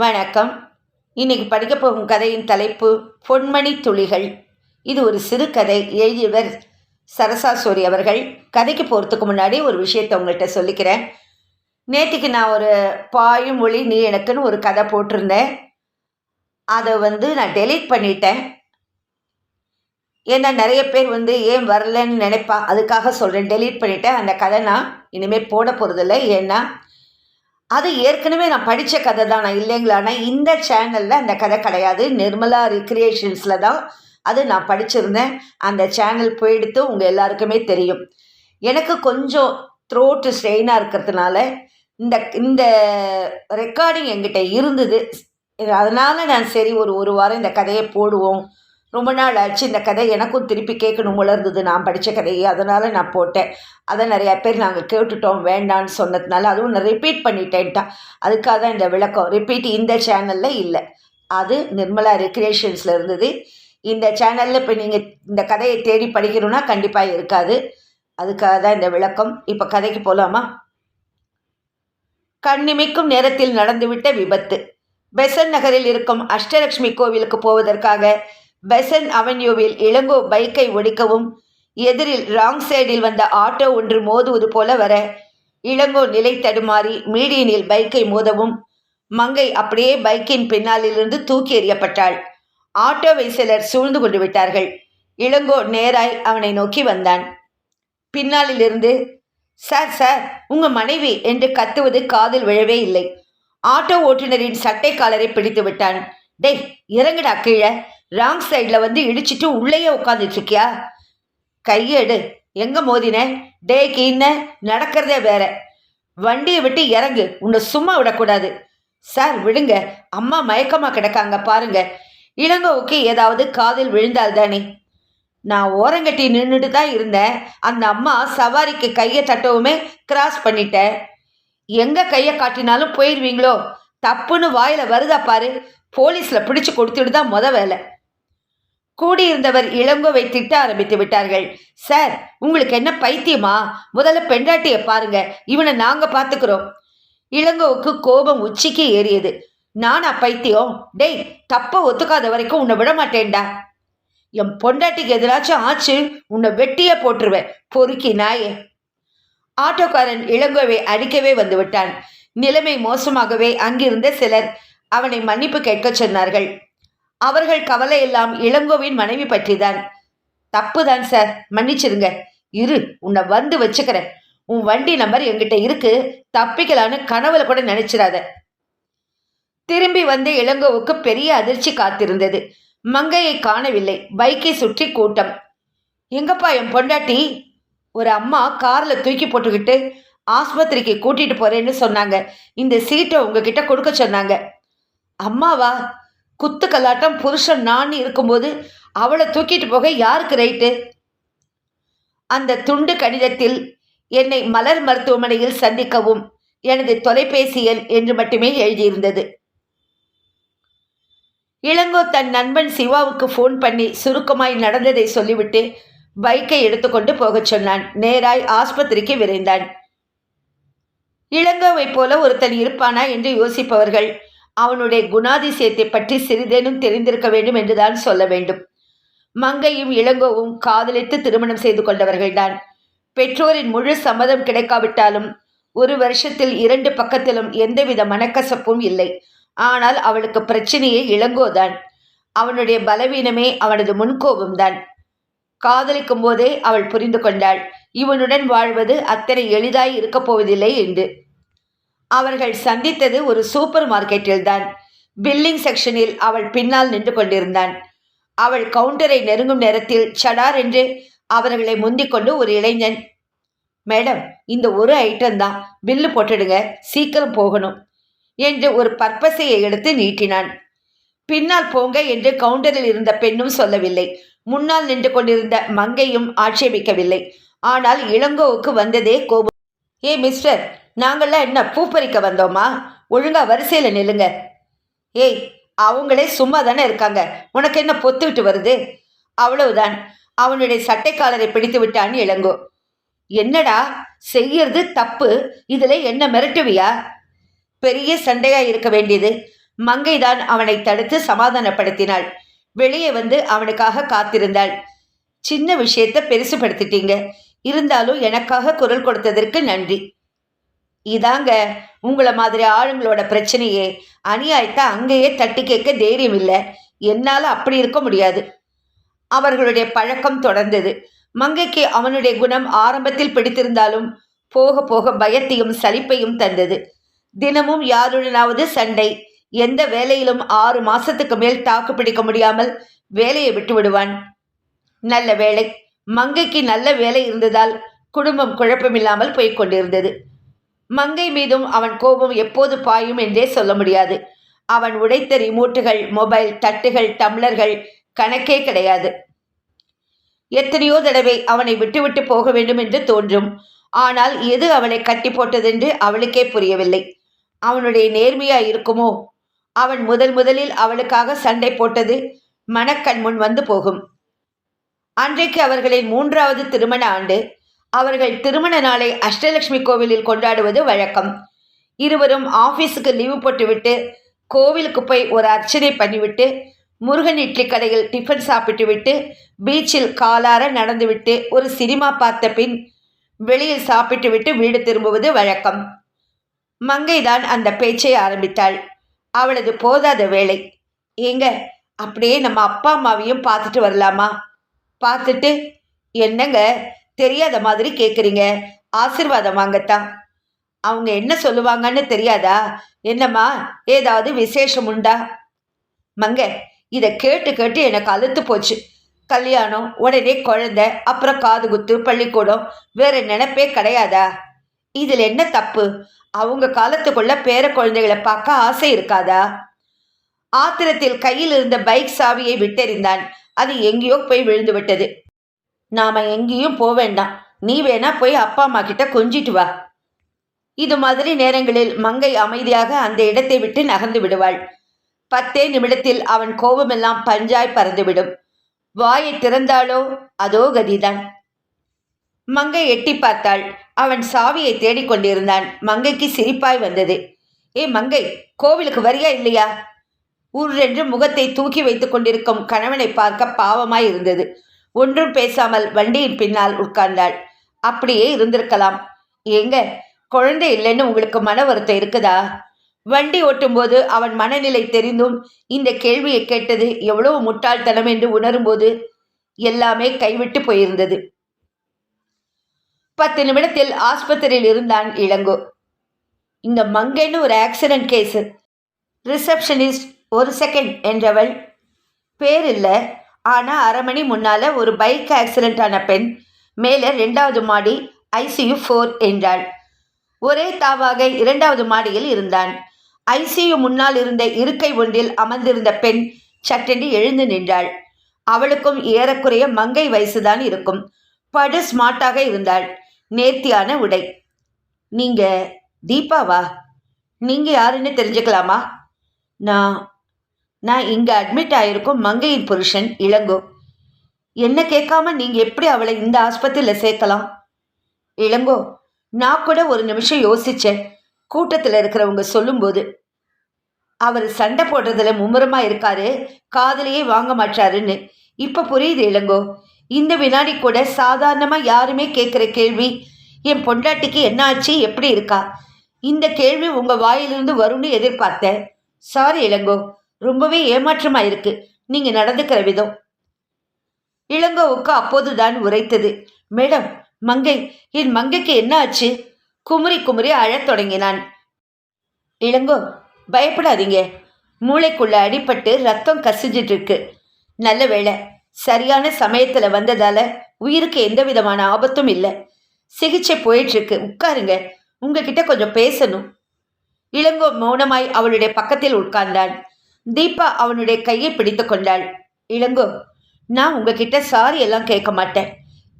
வணக்கம். இன்னைக்கு படிக்க போகும் கதையின் தலைப்பு பொன்மணி துளிகள். இது ஒரு சிறுகதை எழுதியவர் சரசா சூரி அவர்கள். கதைக்கு போகிறதுக்கு முன்னாடி ஒரு விஷயத்தை உங்கள்கிட்ட சொல்லிக்கிறேன். நேற்றுக்கு நான் ஒரு பாயும் மொழி நீ எனக்குன்னு ஒரு கதை போட்டிருந்தேன். அதை வந்து நான் டெலீட் பண்ணிட்டேன். ஏன்னா நிறைய பேர் வந்து ஏன் வரலன்னு நினைப்பா அதுக்காக சொல்கிறேன் டெலீட் பண்ணிட்டேன். அந்த கதை நான் இனிமேல் போட போகிறதில்ல ஏன்னா அது ஏற்கனவே நான் படித்த கதை தான். நான் இல்லைங்களா? ஆனால் இந்த சேனலில் அந்த கதை கிடையாது. நிர்மலா ரிக்ரியேஷன்ஸில் தான் அது நான் படிச்சிருந்தேன். அந்த சேனல் போயிடுத்து உங்கள் எல்லாருக்குமே தெரியும். எனக்கு கொஞ்சம் த்ரோட்டு ஸ்ட்ரெயினாக இருக்கிறதுனால இந்த இந்த ரெக்கார்டிங் என்கிட்ட இருந்தது. அதனால் நான் சரி ஒரு ஒரு வாரம் இந்த கதையை போடுவோம். ரொம்ப நாள் ஆச்சு இந்த கதை எனக்கும் திருப்பி கேட்கணும் உலர்ந்தது இருந்தது. நான் படித்த கதையை அதனால் நான் போட்டேன். அதை நிறையா பேர் நாங்கள் கேட்டுட்டோம் வேண்டான்னு சொன்னதுனால அதுவும் நான் ரிப்பீட் பண்ணிட்டேன்ட்டா. அதுக்காக தான் இந்த விளக்கம். ரிப்பீட் இந்த சேனலில் இல்லை. அது நிர்மலா ரெக்ரியேஷன்ஸில் இருந்தது. இந்த சேனலில் இப்போ நீங்கள் இந்த கதையை தேடி படிக்கணும்னா கண்டிப்பாக இருக்காது. அதுக்காக தான் இந்த விளக்கம். இப்போ கதைக்கு போகலாமா கண்ணிமைக்கும் நேரத்தில் நடந்துவிட்ட விபத்து. பெசன் நகரில் இருக்கும் அஷ்டலட்சுமி கோவிலுக்கு போவதற்காக பெசன் அவென்யூவில் இளங்கோ பைக்கை ஒடிக்கவும் எதிரில் ராங் சைடில் வந்த ஆட்டோ ஒன்று மோதுவது போல வர இளங்கோ நிலை தடுமாறி மீடியனில் பைக்கை மோதவும் மங்கை அப்படியே பைக்கின் பின்னாலிலிருந்து தூக்கி எறியப்பட்டாள். ஆட்டோவை சிலர் சூழ்ந்து கொண்டு விட்டார்கள். இளங்கோ நேராய் அவனை நோக்கி வந்தான். பின்னாலிலிருந்து சார் சார் உங்க மனைவி என்று கத்துவது காதில் விழவே இல்லை. ஆட்டோ ஓட்டுநரின் சட்டை காலரை பிடித்து விட்டான். டேய் இறங்குடா கீழே. ராங் சைடில் வந்து இடிச்சிட்டு உள்ளேயே உட்காந்துட்ருக்கியா கையெடு. எங்கே மோதின? டே கீன்னு நடக்கிறதே வேற. வண்டியை விட்டு இறங்கு. உன்னை சும்மா விடக்கூடாது. சார் விடுங்க. அம்மா மயக்கமாக கிடக்காங்க பாருங்க. இளங்கோவுக்கு ஏதாவது காதில் விழுந்தால் தானே நான் ஓரங்கட்டி நின்றுட்டு தான் இருந்தேன். அந்த அம்மா சவாரிக்கு கையை தட்டவுமே கிராஸ் பண்ணிட்டேன். எங்கே கையை காட்டினாலும் போயிடுவீங்களோ தப்புன்னு வாயில வருதா பாரு. போலீஸில் பிடிச்சி கொடுத்துட்டு தான் முத வேலை. கூடியிருந்தவர் இளங்கோவை திட்ட ஆரம்பித்து விட்டார்கள். சார் உங்களுக்கு என்ன பைத்தியமா? முதல்ல பெண்டாட்டியை பாருங்க. இவனை நாங்க பாத்துக்கிறோம் இளங்கோவுக்கு கோபம் உச்சிக்கு ஏறியது. நானா பைத்தியம்? டேய் தப்ப ஒத்துக்காத வரைக்கும் உன்னை விட மாட்டேன்டா. என் பொண்டாட்டிக்கு எதிராச்சும் ஆச்சு? உன்னை வெட்டியே போட்டுருவேன். பொறுக்கி நாயே. ஆட்டோக்காரன் இளங்கோவை அடிக்கவே வந்து விட்டான் நிலைமை மோசமாகவே அங்கிருந்த சிலர் அவனை மன்னிப்பு கேட்கச் சொன்னார்கள். அவர்கள் கவலை எல்லாம் இளங்கோவின் மனைவி பற்றிதான். தப்புதான் சார் மன்னிச்சிருங்க இரு உன்னை வந்து வச்சுக்கிறேன். உன் வண்டி நம்பர் என்கிட்ட இருக்கு. தப்பிக்கலான்னு கனவுல கூட நினைச்சிடாத. திரும்பி வந்து இளங்கோவுக்கு பெரிய அதிர்ச்சி காத்திருந்தது. மங்கையை காணவில்லை. பைக்கை சுற்றி கூட்டம். எங்கப்பா என் பொண்டாட்டி? ஒரு அம்மா கார்ல தூக்கி போட்டுக்கிட்டு ஆஸ்பத்திரிக்கு கூட்டிட்டு போறேன்னு சொன்னாங்க. இந்த சீட்டை உங்ககிட்ட கொடுக்க சொன்னாங்க. அம்மாவா? குத்து கல்லாட்டம் புருஷன் நான் இருக்கும்போது அவளை தூக்கிட்டு போக யாருக்கு ரைட்டு அந்த துண்டு கடிதத்தில் என்னை மலர் மருத்துவமனையில் சந்திக்கவும் எனது தொலைபேசி எண் என்று மட்டுமே எழுதியிருந்தது. இளங்கோ தன் நண்பன் சிவாவுக்கு ஃபோன் பண்ணி சுருக்கமாய் நடந்ததை சொல்லிவிட்டு பைக்கை எடுத்துக்கொண்டு போகச் சொன்னான். நேராய் ஆஸ்பத்திரிக்கு விரைந்தான். இளங்கோவைப் போல ஒருத்தன் இருப்பானா என்று யோசிப்பவர்கள் அவனுடைய குணாதிசயத்தை பற்றி சிறிதேனும் தெரிந்திருக்க வேண்டும் என்றுதான் சொல்ல வேண்டும். மங்கையும் இளங்கோவும் காதலித்து திருமணம் செய்து கொண்டவர்கள்தான். பெற்றோரின் முழு சம்மதம் கிடைக்காவிட்டாலும் ஒரு வருஷத்தில் இரண்டு பக்கத்திலும் எந்தவித மனக்கசப்பும் இல்லை. ஆனால் அவளுக்கு பிரச்சனையே இளங்கோதான். அவனுடைய பலவீனமே அவனது முன்கோபம்தான். காதலிக்கும் போதே அவள் புரிந்து கொண்டாள். இவனுடன் வாழ்வது அத்தனை எளிதாய் இருக்கப் போவதில்லை என்று. அவர்கள் சந்தித்தது ஒரு சூப்பர் மார்க்கெட்டில்தான் பில்லிங் செக்ஷனில் அவள் பின்னால் நின்று கொண்டிருந்தான். அவள் கவுண்டரை நெருங்கும் நேரத்தில் சடார் என்று அவர்களை முந்திக் கொண்டு ஒரு இளைஞன் மேடம் இந்த ஒரு ஐட்டம் தான். பில்லு போட்டுடுங்க. சீக்கிரம் போகணும். என்று ஒரு பர்பஸையை எடுத்து நீட்டினான். பின்னால் போங்க என்று கவுண்டரில் இருந்த பெண்ணும் சொல்லவில்லை. முன்னால் நின்று கொண்டிருந்த மங்கையும் ஆட்சேபிக்கவில்லை. ஆனால் இளங்கோவுக்கு வந்ததே கோபம். ஏ மிஸ்டர் நாங்கள்லாம் என்ன பூ பறிக்க வந்தோமா? ஒழுங்கா வரிசையில் நில்லுங்க. ஏய் அவங்களே சும்மா தானே இருக்காங்க. உனக்கு என்ன பொத்து விட்டு வருது? அவ்வளவுதான். அவனுடைய சட்டைக்காலரை பிடித்து விட்டான்னு இளங்கோ. என்னடா? செய்யறது தப்பு. இதில் என்ன மிரட்டுவியா? பெரிய சண்டையா இருக்க வேண்டியது. மங்கைதான் அவனை தடுத்து சமாதானப்படுத்தினாள். வெளியே வந்து அவனுக்காக காத்திருந்தாள். சின்ன விஷயத்த பெருசுபடுத்திட்டீங்க. இருந்தாலும் எனக்காக குரல் கொடுத்ததற்கு நன்றி. இதாங்க உங்களை மாதிரி ஆளுங்களோட பிரச்சனையே. அநியாயத்தை அங்கேயே தட்டி கேட்க தைரியம் இல்லை. என்னால் அப்படி இருக்க முடியாது. அவர்களுடைய பழக்கம் தொடர்ந்தது. மங்கைக்கு அவனுடைய குணம் ஆரம்பத்தில் பிடித்திருந்தாலும் போக போக பயத்தையும் சலிப்பையும் தந்தது. தினமும் யாருடனாவது சண்டை எந்த வேலையிலும் ஆறு மாசத்துக்கு மேல் தாக்கு பிடிக்க முடியாமல் வேலையை விட்டு விடுவான். நல்ல வேலை மங்கைக்கு நல்ல வேலை இருந்ததால் குடும்பம் குழப்பமில்லாமல் போய்க் கொண்டிருந்தது. மங்கை மீதும் அவன் கோபம் எப்போது பாயும் என்றே சொல்ல முடியாது. அவன் உடைத்த ரிமோட்டுகள் மொபைல் தட்டுகள் டம்ளர்கள் கணக்கே கிடையாது. எத்தனையோ தடவை அவனை விட்டுவிட்டு போக வேண்டும் என்று தோன்றும். ஆனால் எது அவளை கட்டி போட்டதென்று அவளுக்கே புரியவில்லை. அவனுடைய நேர்மையா இருக்குமோ? அவன் முதல் முதலில் அவளுக்காக சண்டை போட்டது மனக்கண் முன் வந்து போகும். அன்றைக்கு அவர்களின் மூன்றாவது திருமண ஆண்டு அவர்கள் திருமண நாளை அஷ்டலட்சுமி கோவிலில் கொண்டாடுவது வழக்கம். இருவரும் ஆஃபீஸுக்கு லீவு போட்டுவிட்டு கோவிலுக்கு போய் ஒரு அர்ச்சனை பண்ணிவிட்டு முருகன் இட்லி கடையில் டிஃபன் சாப்பிட்டு விட்டு பீச்சில் காலார நடந்துவிட்டு ஒரு சினிமா பார்த்த பின் வெளியில் சாப்பிட்டு விட்டு வீடு திரும்புவது வழக்கம். மங்கைதான் அந்த பேச்சை ஆரம்பித்தாள். அவளது போதாத வேலை. ஏங்க அப்படியே நம்ம அப்பா அம்மாவையும் பார்த்துட்டு வரலாமா? பார்த்துட்டு என்னங்க தெரியாத மாதிரி கேட்குறீங்க ஆசிர்வாதம் வாங்கத்தான் அவங்க என்ன சொல்லுவாங்கன்னு தெரியாதா? என்னம்மா ஏதாவது விசேஷம் உண்டா? மங்க இதை கேட்டு கேட்டு எனக்கு அழுத்து போச்சு. கல்யாணம் உடனே குழந்தை அப்புறம் காது குத்து பள்ளிக்கூடம் வேற நினைப்பே கிடையாதா? இதில் என்ன தப்பு? அவங்க காலத்துக்குள்ள பேர குழந்தைகளை பார்க்க ஆசை இருக்காதா? ஆத்திரத்தில் கையில் இருந்த பைக் சாவியை விட்டெறிந்தான். அது எங்கேயோ போய் விழுந்து விட்டது. நாம எங்கேயும் போக வேண்டாம். நீ வேணா போய் அப்பா அம்மா கிட்ட கொஞ்சிட்டு வா. இது மாதிரி நேரங்களில் மங்கை அமைதியாக அந்த இடத்தை விட்டு நகர்ந்து விடுவாள். பத்தே நிமிடத்தில் அவன் கோபமெல்லாம் பஞ்சாய் பறந்துவிடும். வாயை திறந்தாளோ அதோ கதிதான். மங்கை எட்டி பார்த்தாள். அவன் சாவியை தேடிக்கொண்டிருந்தான் மங்கைக்கு சிரிப்பாய் வந்தது. ஏ மங்கை கோவிலுக்கு வரியா இல்லையா? ஊரென்று முகத்தை தூக்கி வைத்துக் கொண்டிருக்கும் கணவனை பார்க்க பாவமாய் இருந்தது. ஒன்றும் பேசாமல் வண்டியின் பின்னால் உட்கார்ந்தாள். அப்படியே இருந்திருக்கலாம். ஏங்க குழந்தை இல்லைன்னு உங்களுக்கு மன வருத்தம் இருக்குதா? வண்டி ஓட்டும்போது அவன் மனநிலை தெரிந்தும் இந்த கேள்வியை கேட்டது எவ்வளவு முட்டாள்தனம் என்று உணரும்போது எல்லாமே கைவிட்டு போயிருந்தது. பத்து நிமிடத்தில் ஆஸ்பத்திரியில் இருந்தான் இளங்கோ. இந்த மங்கைன்னு ஒரு ஆக்சிடென்ட் கேஸு ரிசப்ஷனிஸ்ட் ஒரு செகண்ட் என்றவள். பேர் இல்லை. ஆனால் அரை மணி முன்னால் ஒரு பைக் ஆக்சிடென்ட் ஆன பெண் மேலே ரெண்டாவது மாடி ஐசியு ஃபோர் என்றாள். ஒரே தாவாக இரண்டாவது மாடியில் இருந்தான். ஐசியு முன்னால் இருந்த இருக்கை ஒன்றில் அமர்ந்திருந்த பெண் சட்டென்று எழுந்து நின்றாள். அவளுக்கும் ஏறக்குறைய மங்கை வயசுதான் இருக்கும். படு ஸ்மார்ட்டாக இருந்தாள். நேர்த்தியான உடை. நீங்கள் தீபாவா? நீங்கள் யாருன்னு தெரிஞ்சுக்கலாமா? நான் நான் இங்கே அட்மிட் ஆகிருக்கும் மங்கையின் புருஷன் இளங்கோ. என்ன கேட்காம நீங்கள் எப்படி அவளை இந்த ஆஸ்பத்திரியில் சேர்க்கலாம் இளங்கோ நான் கூட ஒரு நிமிஷம் யோசித்தேன் கூட்டத்தில் இருக்கிறவங்க சொல்லும்போது அவர் சண்டை போடுறதுல மும்முரமாக இருக்காரு காதலையே வாங்க மாட்டாருன்னு. இப்போ புரியுது இளங்கோ இந்த வினாடி கூட சாதாரணமாக யாருமே கேட்குற கேள்வி என் பொண்டாட்டிக்கு என்ன ஆச்சு? எப்படி இருக்கா? இந்த கேள்வி உங்கள் வாயிலிருந்து வரும்னு எதிர்பார்த்தேன். சாரி இளங்கோ ரொம்பவே ஏமாற்றமாக இருக்கு. நீங்கள் நடந்துக்கிற விதம். இளங்கோவுக்கு அப்போதுதான் உரைத்தது. மேடம் மங்கை என் மங்கைக்கு என்ன ஆச்சு? குமுறி குமுறி அழத் தொடங்கினான். இளங்கோ பயப்படாதீங்க. மூளைக்குள்ள அடிபட்டு ரத்தம் கசிஞ்சிட்டு இருக்கு நல்ல வேளை சரியான சமயத்தில் வந்ததால உயிருக்கு எந்த விதமான ஆபத்தும் இல்லை. சிகிச்சை போயிட்டு இருக்கு உட்காருங்க. உங்ககிட்ட கொஞ்சம் பேசணும். இளங்கோ மௌனமாய் அவளுடைய பக்கத்தில் உட்கார்ந்தான். தீபா அவனுடைய கையை பிடித்து கொண்டாள். இளங்கோ நான் உங்ககிட்ட சாரி எல்லாம் கேட்க மாட்டேன்.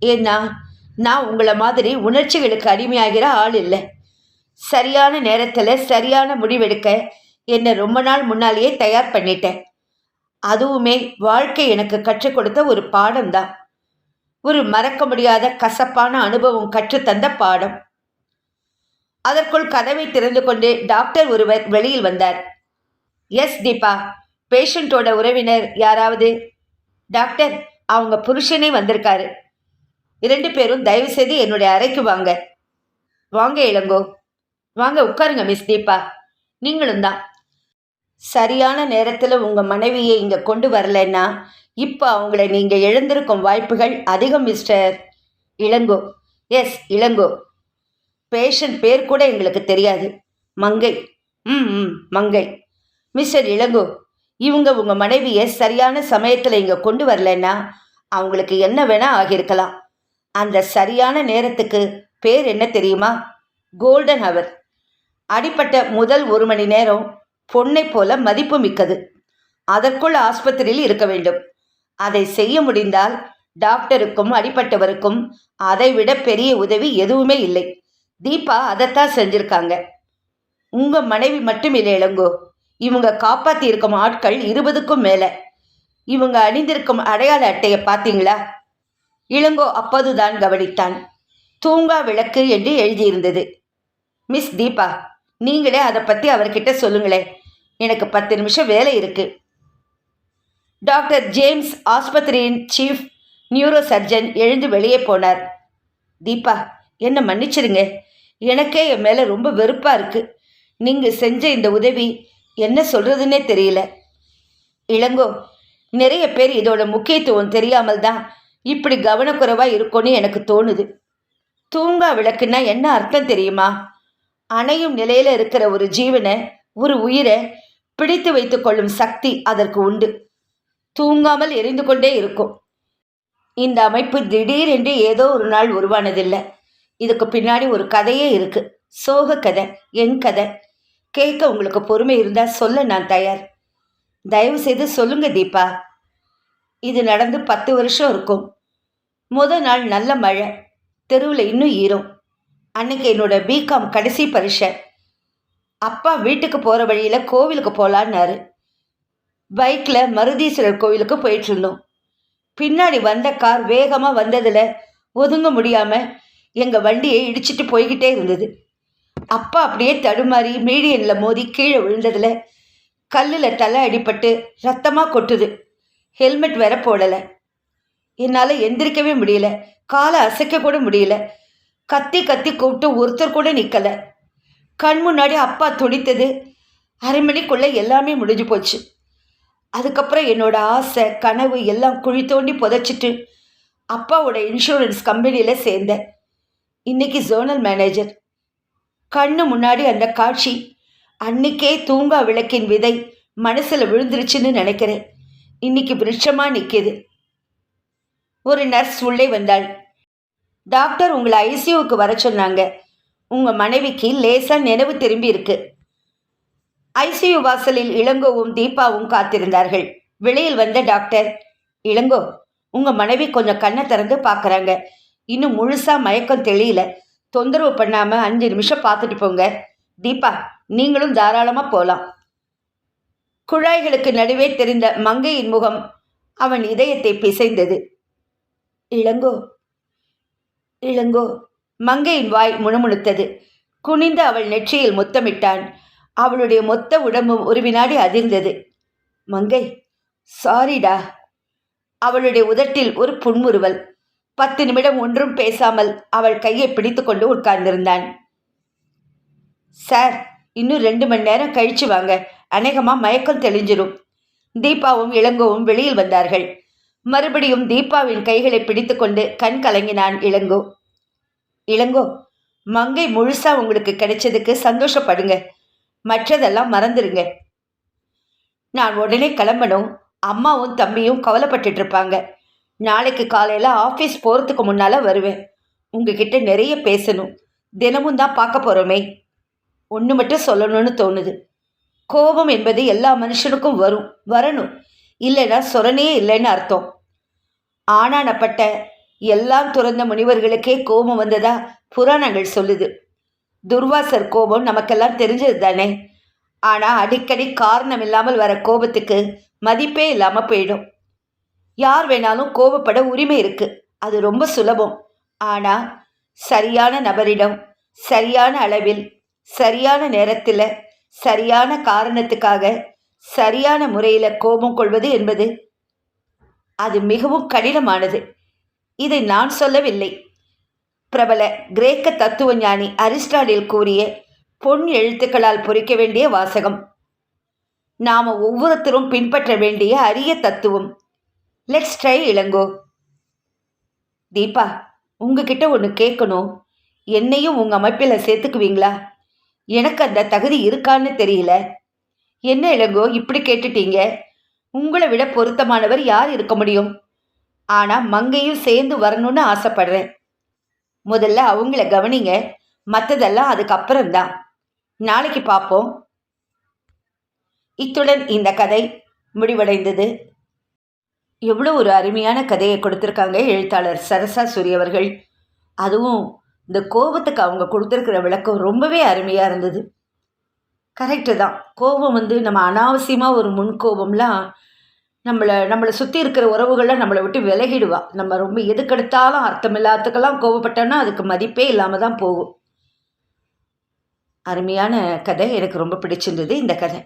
ஏன்னா நான் உங்களை மாதிரி உணர்ச்சிகளுக்கு அடிமையாகிற ஆள் இல்லை. சரியான நேரத்தில் சரியான முடிவெடுக்க என்னை ரொம்ப நாள் முன்னாலேயே தயார் பண்ணிட்டேன். அதுவுமே வாழ்க்கை எனக்கு கற்றுக் கொடுத்த ஒரு பாடம்தான். ஒரு மறக்க முடியாத கசப்பான அனுபவம் கற்றுத்தந்த பாடம். அதற்குள் கதவை திறந்து கொண்டு டாக்டர் ஒருவர் வெளியில் வந்தார். எஸ் தீபா. பேஷண்ட்டோட உறவினர் யாராவது? டாக்டர் அவங்க புருஷனே வந்திருக்காரு. இரண்டு பேரும் தயவு செய்து என்னுடைய அறைக்கு வாங்க. வாங்க இளங்கோ. வாங்க உட்காருங்க மிஸ் தீபா. நீங்களும் தான். சரியான நேரத்தில் உங்கள் மனைவியை இங்கே கொண்டு வரலைன்னா இப்போ அவங்கள நீங்கள் எழுந்திருக்கும் வாய்ப்புகள் அதிகம் mister Elango. Yes Elango. Patient பேர் கூட எங்களுக்கு தெரியாது. மங்கை. ம் ம் மங்கை. மிஸ்டர் இளங்கோ இவங்க உங்கள் மனைவியை சரியான சமயத்தில் இங்கே கொண்டு வரலைன்னா அவங்களுக்கு என்ன வேணால் ஆகியிருக்கலாம். அந்த சரியான நேரத்துக்கு பேர் என்ன தெரியுமா? கோல்டன் ஹவர் அடிப்பட்ட முதல் ஒரு மணி நேரம் பொண்ணை போல மதிப்பு மிக்கது. அதற்குள் ஆஸ்பத்திரியில் இருக்க வேண்டும். அதை செய்ய முடிந்தால் டாக்டருக்கும் அடிப்பட்டவருக்கும் அதைவிட பெரிய உதவி எதுவுமே இல்லை. தீபா அதைத்தான் செஞ்சிருக்காங்க. உங்கள் மனைவி மட்டும் இல்லை இளங்கோ. இவங்க காப்பாற்றியிருக்கும் ஆட்கள் இருபதுக்கும் மேல. இவங்க அணிந்திருக்கும் அடையாள அட்டையை பார்த்தீங்களா? இளங்கோ அப்போதுதான் கவனித்தான். தூங்கா விளக்கு என்று எழுதியிருந்தது. மிஸ் தீபா நீங்களே அதை பற்றி அவர்கிட்ட சொல்லுங்களேன் எனக்கு பத்து நிமிஷம் வேலை இருக்கு. டாக்டர் ஜேம்ஸ் ஆஸ்பத்திரியின் சீஃப் நியூரோ சர்ஜன் எழுந்து வெளியே போனார். தீபா என்னை மன்னிச்சிடுங்க. எனக்கே என் மேலே ரொம்ப வெறுப்பாக இருக்குது நீங்கள் செஞ்ச இந்த உதவி என்ன சொல்கிறதுனே தெரியல. இளங்கோ நிறைய பேர் இதோட முக்கியத்துவம் தெரியாமல் தான் இப்படி கவனக்குறைவாக இருக்கும்னு எனக்கு தோணுது. தூங்கா விளக்குன்னா என்ன அர்த்தம் தெரியுமா? அணையும் நிலையில் இருக்கிற ஒரு ஜீவனை ஒரு உயிரை பிடித்து வைத்து கொள்ளும் சக்தி அதற்கு உண்டு. தூங்காமல் எரிந்து கொண்டே இருக்கும். இந்த அமைப்பு திடீரென்று ஏதோ ஒரு நாள் உருவானதில்லை. இதுக்கு பின்னாடி ஒரு கதையே இருக்குது சோக கதை என் கதை. கேட்க உங்களுக்கு பொறுமை இருந்தால் சொல்ல நான் தயார். தயவு செய்து சொல்லுங்க தீபா. இது நடந்து பத்து வருஷம் இருக்கும். முத நாள் நல்ல மழை. தெருவில் இன்னும் ஈரும். அன்னைக்கு என்னோட பிகாம் கடைசி பரிசை. அப்பா வீட்டுக்கு போகிற வழியில் கோவிலுக்கு போகலான்னாரு பைக்கில் மருதீஸ்வரர் கோவிலுக்கு போயிட்டு இருந்தோம். பின்னாடி வந்த கார் வேகமாக வந்ததில் ஒதுங்க முடியாமல் எங்கள் வண்டியை இடிச்சிட்டு போய்கிட்டே இருந்தது. அப்பா அப்படியே தடுமாறி மீடியனில் மோதி கீழே விழுந்ததில் கல்லில் தலை அடிபட்டு ரத்தமாக கொட்டுது. ஹெல்மெட் வேற போடலை. என்னால் எந்திரிக்கவே முடியல. காலை அசைக்க கூட முடியல. கத்தி கத்தி கூப்பிட்டு ஒருத்தர் கூட நிற்கலை கண் முன்னாடி அப்பா துடித்தது. அரை மணிக்குள்ளே எல்லாமே முடிஞ்சு போச்சு. அதுக்கப்புறம் என்னோட ஆசை கனவு எல்லாம் குழி தோண்டி புதைச்சிட்டு அப்பாவோட இன்சூரன்ஸ் கம்பெனியில் சேர்ந்தேன். இன்னைக்கு ஜோனல் மேனேஜர். கண்ணு முன்னாடி அந்த காட்சி. அன்னைக்கே தூங்கா விளக்கின் விதை மனசில் விழுந்துருச்சுன்னு நினைக்கிறேன். இன்னைக்கு விருட்சமாக நிற்கிது ஒரு நர்ஸ் உள்ளே வந்தாள். டாக்டர் உங்களை ஐசியூவுக்கு வர சொன்னாங்க. உங்கள் மனைவிக்கு லேசாக நினைவு திரும்பி இருக்கு. ஐசியூ வாசலில் இளங்கோவும் தீபாவும் காத்திருந்தார்கள். வெளியில் வந்த டாக்டர் இளங்கோ உங்கள் மனைவி கொஞ்சம் கண்ணை திறந்து பார்க்குறாங்க இன்னும் முழுசாக மயக்கம் தெளியல. தொந்தரவு பண்ணாமல் அஞ்சு நிமிஷம் பார்த்துட்டு போங்க. தீபா நீங்களும் தாராளமாக போகலாம் குழாய்களுக்கு நடுவே தெரிந்த மங்கையின் முகம் அவன் இதயத்தை பிசைந்தது. இளங்கோ இளங்கோ மங்கையின் வாய் முணுமுணுத்தது. குனிந்து அவள் நெற்றியில் முத்தமிட்டான். அவளுடைய மொத்த உடம்பும் ஒரு வினாடி அதிர்ந்தது. மங்கை சாரிடா அவளுடைய உதட்டில் ஒரு புன்முறுவல். பத்து நிமிடம் ஒன்றும் பேசாமல் அவள் கையை பிடித்துக்கொண்டு உட்கார்ந்திருந்தான். சார் இன்னும் ரெண்டு மணி நேரம் கழிச்சு வாங்க. அநேகமாக மயக்கம் தெளிஞ்சிரும். தீபாவும் இளங்கோவும் வெளியில் வந்தார்கள். மறுபடியும் தீபாவின் கைகளை பிடித்துக்கொண்டு கண் கலங்கினான் இளங்கோ. இளங்கோ மங்கை முழுசா உங்களுக்கு கிடைச்சதுக்கு சந்தோஷப்படுங்க. மற்றதெல்லாம் மறந்துடுங்க நான் உடனே கிளம்பணும். அம்மாவும் தம்பியும் கவலைப்பட்டுட்டு இருப்பாங்க. நாளைக்கு காலையில் ஆஃபீஸ் போகிறதுக்கு முன்னால் வருவேன். உங்ககிட்ட நிறைய பேசணும். தினமும் தான் பார்க்க போகிறோமே ஒன்று மட்டும் சொல்லணும்னு தோணுது. கோபம் என்பது எல்லா மனுஷனுக்கும் வரும். வரணும். இல்லைன்னா சொரனே இல்லைன்னு அர்த்தம். ஆனானப்பட்ட எல்லாம் துறந்த முனிவர்களுக்கே கோபம் வந்ததா புராணங்கள் சொல்லுது. துர்வாசர் கோபம் நமக்கெல்லாம் தெரிஞ்சது தானே. ஆனால் அடிக்கடி காரணம் இல்லாமல் வர கோபத்துக்கு மதிப்பே இல்லாமல் போயிடும். யார் வேணாலும் கோபப்பட உரிமை இருக்கு. அது ரொம்ப சுலபம். ஆனால் சரியான நபரிடம் சரியான அளவில் சரியான நேரத்தில் சரியான காரணத்துக்காக சரியான முறையில் கோபம் கொள்வது என்பது அது மிகவும் கடினமானது. இதை நான் சொல்லவில்லை. பிரபல கிரேக்க தத்துவ ஞானி அரிஸ்டாடில் கூறிய பொன் எழுத்துக்களால் பொறிக்க வேண்டிய வாசகம். நாம் ஒவ்வொருத்தரும் பின்பற்ற வேண்டிய அரிய தத்துவம். Let's try Ilango. தீபா உங்ககிட்ட ஒன்று கேட்கணும். என்னையும் உங்கள் அமைப்பில் சேர்த்துக்குவீங்களா? எனக்கு அந்த தகுதி இருக்கான்னு தெரியல. என்ன இளங்கோ இப்படி கேட்டுட்டீங்க? உங்களை விட பொருத்தமானவர் யார் இருக்க முடியும்? ஆனால் மங்கையும் சேர்ந்து வரணும்னு ஆசைப்படுறேன். முதல்ல அவங்கள கவனிங்க. மற்றதெல்லாம் அதுக்கப்புறம்தான். நாளைக்கு பார்ப்போம். இத்துடன் இந்த கதை முடிவடைந்தது. எவ்வளோ ஒரு அருமையான கதையை கொடுத்துருக்காங்க எழுத்தாளர் சரசா சூரி அவர்கள். அதுவும் இந்த கோபத்துக்கு அவங்க கொடுத்துருக்கிற விளக்கம் ரொம்பவே அருமையாக இருந்தது. கரெக்டு தான். கோபம் வந்து நம்ம அனாவசியமாக ஒரு முன்கோபம்லாம் நம்மளை நம்மளை சுற்றி இருக்கிற உறவுகளை நம்மளை விட்டு விலகிடுவா. நம்ம ரொம்ப எதுக்கெடுத்தாலும் அர்த்தம் இல்லாததுக்கெல்லாம் கோபப்பட்டோன்னா அதுக்கு மதிப்பே இல்லாமல் தான் போகும். அருமையான கதை எனக்கு ரொம்ப பிடிச்சிருந்தது இந்த கதை.